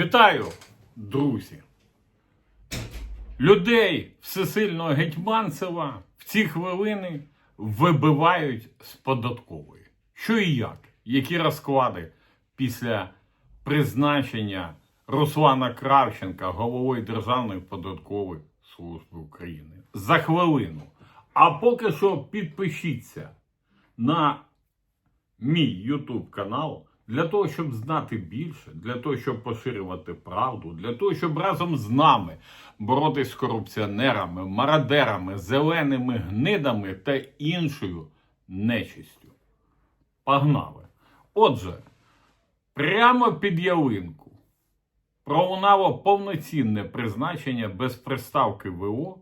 Вітаю, друзі! Людей всесильного Гетьманцева в ці хвилини вибивають з податкової. Що і як? Які розклади після призначення Руслана Кравченка головою Державної податкової служби України? За хвилину. А поки що підпишіться на мій YouTube канал для того, щоб знати більше, для того, щоб поширювати правду, для того, щоб разом з нами боротися з корупціонерами, мародерами, зеленими гнидами та іншою нечистю. Погнали. Отже, прямо під ялинку пролунало повноцінне призначення без приставки ВО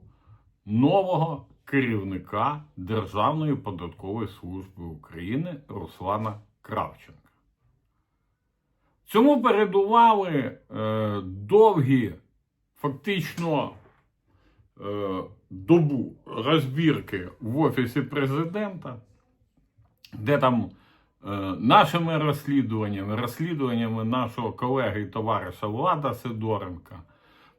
нового керівника Державної податкової служби України Руслана Кравченка. Цьому передували е, довгі, фактично е, добу розбірки в Офісі президента, де там е, нашими розслідуваннями, розслідуваннями нашого колеги і товариша Влада Сидоренка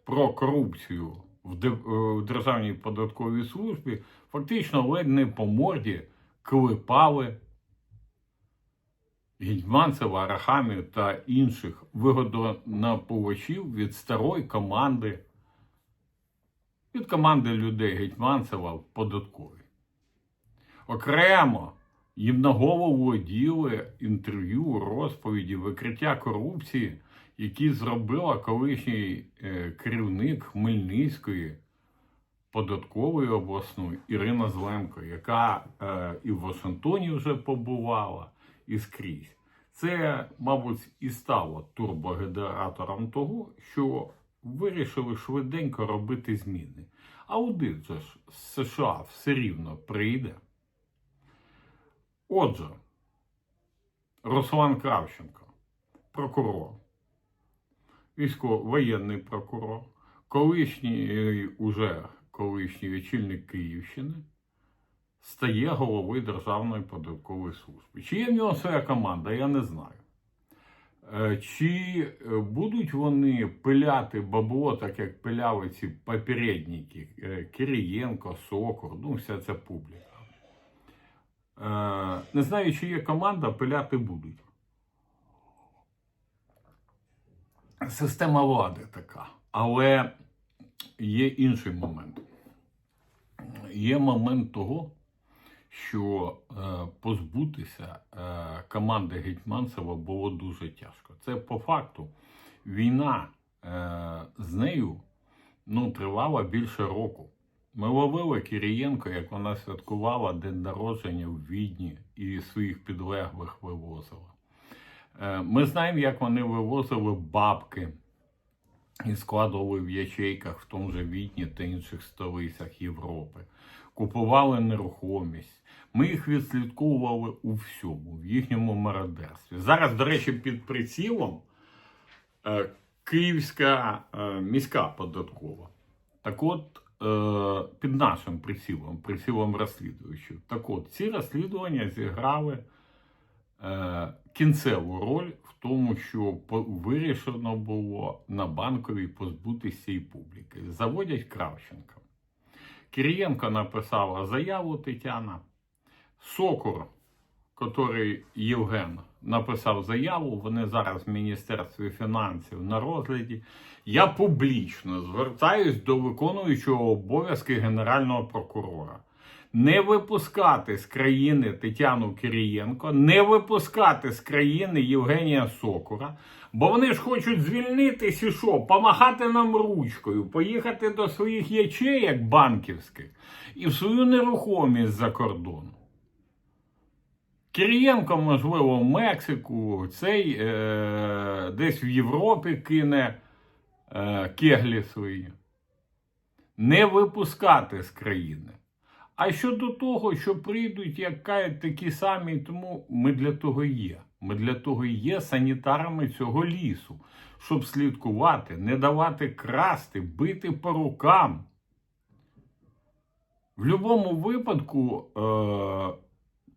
про корупцію в, Де- е, в Державній податковій службі, фактично ледь не по морді клепали Гетьманцева, Арахамію та інших вигодонапувачів від старої команди, від команди людей Гетьманцева в податковій. Окремо їм на голову оділи інтерв'ю, розповіді, викриття корупції, які зробила колишній е, керівник Хмельницької податкової обласної Ірина Зленко, яка е, і в Вашингтоні вже побувала, і скрізь. Це, мабуть, і стало турбогенератором того, що вирішили швиденько робити зміни. Аудит же ж з США все рівно прийде. Отже, Руслан Кравченко, прокурор, військово-воєнний прокурор, колишній е, уже колишній очільник Київщини, стає головою Державної податкової служби. Чи є в нього своя команда, я не знаю. Е, Чи е, будуть вони пиляти бабло, так як пиляли ці попередники е, Кирієнко, Сокор, ну вся ця публіка. Не знаю, чи є команда, пиляти будуть. Система влади така. Але є інший момент. Є момент того, що е, позбутися е, команди Гетьманцева було дуже тяжко. Це по факту війна е, з нею ну, тривала більше року. Ми ловили Кирієнко, як вона святкувала день народження в Відні і своїх підлеглих вивозила. Ми знаємо, як вони вивозили бабки і складували в ячейках в тому же Відні та інших столицях Європи. Купували нерухомість. Ми їх відслідковували у всьому, в їхньому мародерстві. Зараз, до речі, під прицілом е, Київська е, міська податкова. Так от, е, під нашим прицілом, прицілом розслідувачів. Так от, ці розслідування зіграли е, кінцеву роль в тому, що вирішено було на банковій позбутися цієї публіки. Заводять Кравченка. Кирієнко написала заяву Тетяна. Сокур, який Євген написав заяву, вони зараз в Міністерстві фінансів на розгляді. Я публічно звертаюсь до виконуючого обов'язки Генерального прокурора. Не випускати з країни Тетяну Кирієнко, не випускати з країни Євгенія Сокура, бо вони ж хочуть звільнитись і що, помахати нам ручкою, поїхати до своїх ячеєк банківських і в свою нерухомість за кордон. Кирієнко, можливо, в Мексику, цей е, десь в Європі кине е, кеглі свої. Не випускати з країни. А щодо того, що прийдуть як кажуть, такі самі, тому ми для того є. Ми для того і є санітарами цього лісу, щоб слідкувати, не давати красти, бити по рукам. В будь-якому випадку, е,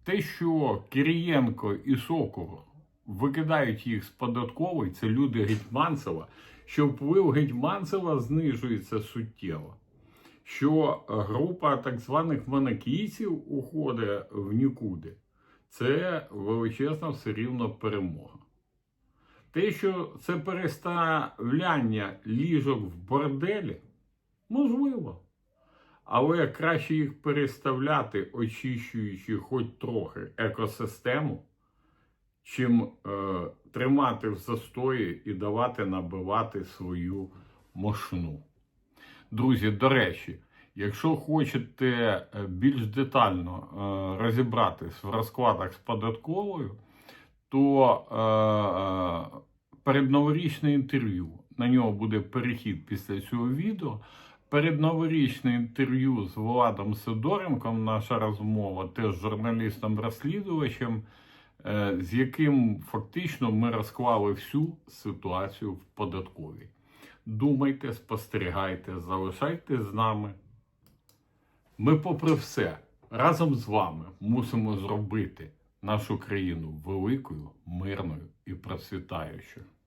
те, що Кирієнко і Сокол викидають їх з податкової, це люди Гетьманцева, що вплив Гетьманцева знижується суттєво, що група так званих монакійців уходить в нікуди. Це величезна все рівно перемога. Те, що це переставляння ліжок в борделі, можливо. Але краще їх переставляти, очищуючи хоч трохи екосистему, чим е, тримати в застої і давати набивати свою мошну. Друзі, до речі, якщо хочете е, більш детально е, розібратись в розкладах з податковою, то е, передноворічне інтерв'ю. На нього буде перехід після цього відео. Передноворічне інтерв'ю з Владом Сидоренком, наша розмова теж журналістом-розслідувачем, з яким фактично ми розклали всю ситуацію в податковій. Думайте, спостерігайте, залишайтесь з нами. Ми, попри все, разом з вами мусимо зробити нашу країну великою, мирною і процвітаючою.